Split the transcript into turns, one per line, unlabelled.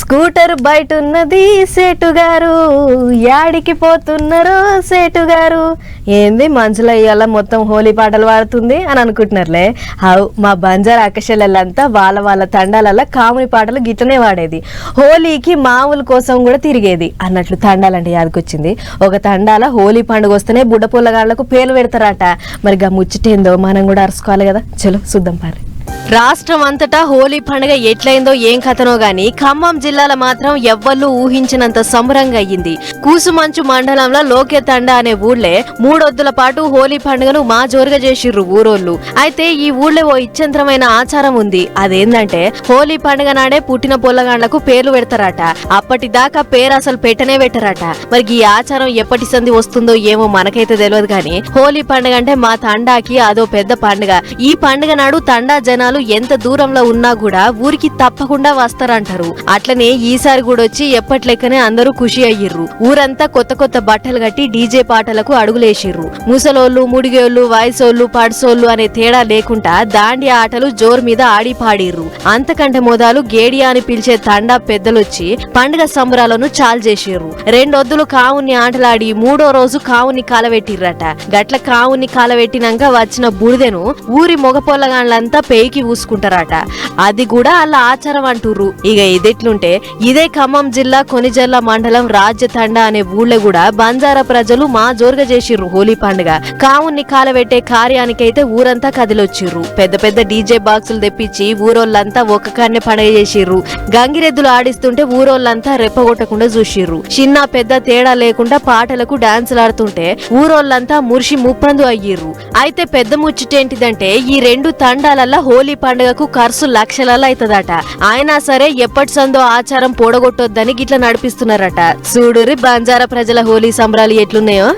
Scooter బయట ఉన్నది సేటు గారు. యాడికి పోతున్నారో సేటు గారు. ఏంది మనసులో ఇవాళ మొత్తం హోలీ పాటలు పాడుతుంది అని అనుకుంటున్నారులే. అవు మా బంజారా అకశలంతా వాళ్ళ వాళ్ళ తండాలలో కామెడీ పాటలు గిట్లనే వాడేది హోలీకి మామూలు కోసం కూడా తిరిగేది. అన్నట్లు తండాలంటే యాదకొచ్చింది. ఒక తండాల హోలీ పండుగ వస్తేనే బుడ్డ పుల్లగాళ్ళకు పేర్లు పెడతారట. మరి గా ముచ్చటేందో మనం కూడా అరుచుకోవాలి కదా. చలో చూద్దాం పారి రాష్ట్రం అంతటా హోలీ పండుగ ఎట్లయిందో ఏం కథనో గాని ఖమ్మం జిల్లాలో మాత్రం ఎవ్వళ్ళు ఊహించినంత సంబరంగా అయ్యింది. కూసుమంచు మండలంలో లోకేతండ అనే ఊళ్ళే మూడొద్దుల పాటు హోలీ పండుగను మా జోరుగా చేసిర్రు ఊరోళ్ళు. అయితే ఈ ఊళ్ళో ఓ ఇచ్చంతరమైన ఆచారం ఉంది. అదేంటంటే హోలీ పండుగ నాడే పుట్టిన పొల్లగాండ్లకు పేర్లు పెడతారట. అప్పటిదాకా పేరు అసలు పెట్టనే పెట్టరట. మరి ఈ ఆచారం ఎప్పటి సంది వస్తుందో ఏమో మనకైతే తెలియదు కానీ హోలీ పండుగ అంటే మా తండాకి అదో పెద్ద పండుగ. ఈ పండుగ నాడు తండా జనాలు ఎంత దూరంలో ఉన్నా కూడా ఊరికి తప్పకుండా వస్తారంటారు. అట్లనే ఈసారి కూడా వచ్చి ఎప్పటి లెక్కనే అందరూ ఖుషి అయ్యిర్రు. ఊరంతా కొత్త కొత్త బట్టలు కట్టి డీజే పాటలకు అడుగులేసిర్రు. ముసలోళ్ళు ముడిగోళ్ళు వయసోళ్ళు పడసోళ్ళు అనే తేడా లేకుండా దాండి ఆటలు జోరు మీద ఆడి పాడిర్రు. అంతకంటే మోదాలు గేడియా అని పిలిచే తండా పెద్దలొచ్చి పండుగ సంబరాలను చాలు చేసిర్రు. రెండొద్దులు కావుని ఆటలాడి మూడో రోజు కావుని కాలవెట్టిర్రట. గట్ల కావుని కాలవెట్టినాక వచ్చిన బూడిదెను ఊరి మొగపోలగాండ్లంతా పేకి ఊసుకుంటారట అది కూడా అలా ఆచారం అంటుర్రు. ఇక ఇదెట్లుంటే ఇదే ఖమ్మం జిల్లా కొనిజల్ల మండలం రాజ్యతండ అనే ఊళ్ళో కూడా బంజారా ప్రజలు మా జోరుగా చేసిర్రు హోలీ పండుగ. కావుని కాలబెట్టే కార్యానికైతే ఊరంతా కదిలొచ్చిర్రు. పెద్ద పెద్ద డీజే బాక్సులు తెప్పించి ఊరోళ్ళంతా ఒక్క కాన్నే పండుగ చేసిర్రు. గంగిరెద్దులు ఆడిస్తుంటే ఊరోళ్ళంతా రెప్పగొట్టకుండా చూసిర్రు. చిన్న పెద్ద తేడా లేకుండా పాటలకు డాన్సులు ఆడుతుంటే ఊరోళ్ళంతా మురిషి ముప్పందు అయ్యిర్రు. అయితే పెద్ద ముచ్చటేంటిదంటే ఈ రెండు తండాలల్లా హోలీ పండుగకు ఖర్చు లక్షలలో అవుతుందట. అయినా సరే ఎప్పటి సందో ఆచారం పూడగొట్టొద్దని గిట్ల నడిపిస్తున్నారట. చూడురి బంజారా ప్రజల హోలీ సంబరాలు ఎట్లున్నాయో?